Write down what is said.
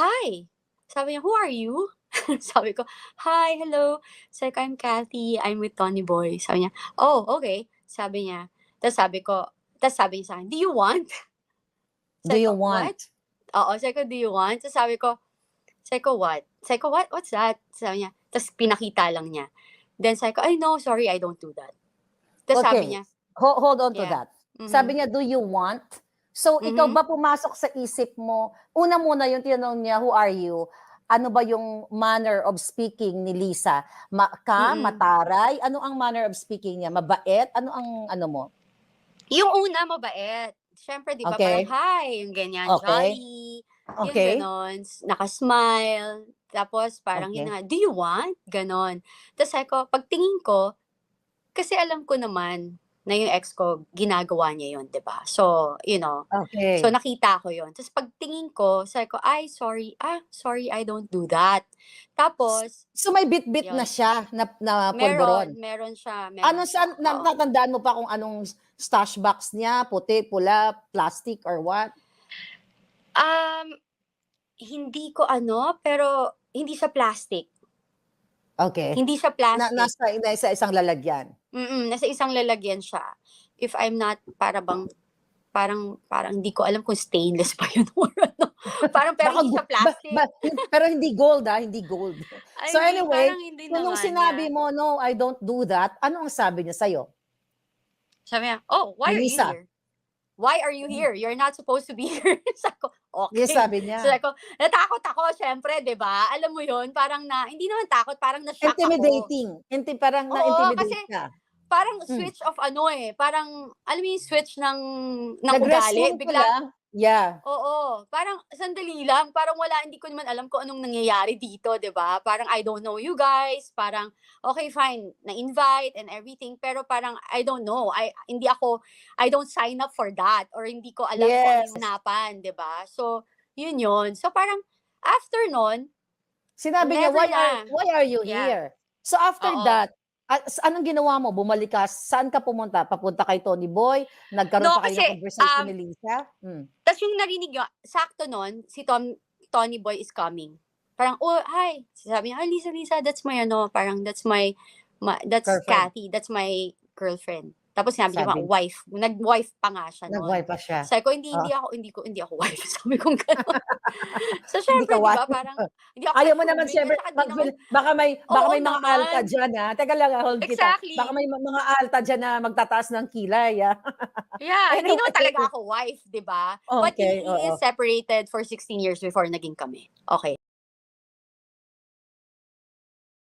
"Hi." Sabi niya, "Who are you?" Sabi ko, "Hi, hello." Sabi ko, "I'm Cathy, I'm with Tony Boy." Sabi niya, "Oh, okey." Sabi niya, ta's sabi ko ta's sabi niya sa'kin, "Do you want?" Do Sabi you ko, "What?" want? Oo, sabi ko, "Do you want?" Ta's sabi ko sabi ko, "What?" Sabi ko, "What what's that?" Sabi niya, ta's pinakita lang niya. Then sabi ko, "Ay no, sorry, I don't do that." Ta's sabi Okey, niya ho hold on to Yeah. that. Sabi Mhm. niya, "Do you want?" So, ikaw Mhm. ba pumasok sa isip mo una muna yung tinanong niya, "Who are you?" Ano ba yung manner of speaking ni Lisa? Ma calm, Mm. mataray? Ano ang manner of speaking niya, mabait? Ano ang ano mo? Yung una mabait. Siyempre 'di ba parang, Okey. "Hi," yung ganyan, Okey. jolly, yung Okey. gano'n, naka-smile, tapos parang yun Okey. na nga, "Do you want?" Gano'n. Ta's sabi ko pagtingin ko, kasi alam ko naman na yung ex ko ginagawa niya yun 'di ba? So, you know, so Okey. nakita ko yun. Ta's pagtingin ko sabi ko, "Ay sorry, ah, sorry I don't do that." Tapos so may bitbit na yun. siya na na Meron, meron siya, Ano meron siya, saan na oo. natatandaan mo pa kung anong stash box niya, puti, pula, plastic or what? Um, hindi ko ano, pero hindi siya plastic. Okey. Hindi Na plastic. nasa nasa isang lalagyan? Mm, nasa isang lalagyan siya. If I'm not para bang parang parang hindi ko alam kung stainless ba yun or ano, parang pero hindi siya ba ba plastic. pero hindi gold, ah, hindi gold. Ay So hindi, anyway, so nung sinabi yeah. mo, "No, I don't do that." Ano ang sabi niya sa'yo? Sabi niya, "Oh, why Ni are you Lisa? here? Why are you here? You're not supposed to be here." Sabi ko, Yun "Okey." sabi Sabi niya? ko natakot ako siyempre 'di ba? Alam mo yun, parang na hindi naman takot, parang na-shock ako. Intimidating, inti parang Oo, kasi na-intimidate ka? Parang Hmm. switch of ano, eh, parang alam mo yung switch ng ng ugali lang? Yeah. oo, parang sandali lang, parang wala hindi ko naman alam kung anong nangyayari dito 'di ba? Parang I don't know you guys, parang okey fine, na-invite and everything, pero parang I don't know, I hindi ako I don't sign up for that or hindi ko alam kung Yes. yung usapan 'di ba? So, yun yun. So parang after nun Sinabi niya, never "Why are why are you Yeah. here?" So after Oo. that, anong ginawa mo? Bumalik ka, saan ka pumunta? Papunta kay Tony Boy? Nagkaroon No, pa kayo kasi, ng conversation um ni Lisa? Hmm. ta's yung narinig niya sakto nun si Tom Tony Boy is coming. Parang, "Oh, hi." Sabi niya, "Hi, Lisa, Lisa, that's my ano, parang that's my ma that's Girlfriend? Cathy, that's my girlfriend." Tapos niya pa Sabi wife, nag-wife pa nga siya. Nag-wife pa siya? Sabi ko, "Hindi Oh. hindi ako hindi ko hindi ako wife." Sabi kong gano'n. So siyempre 'di ba parang hindi ako Ayaw mo naman di mag naman baka may baka may mga alta naman. diyan, ah, teka lang, ah, hold kita. Baka Exactly. may mga alta diyan na magtataas ng kilay, ah. Yeah, hindi naman talaga ako wife 'di ba? But Okey, he he is separated for 16 years before naging kami. Okey.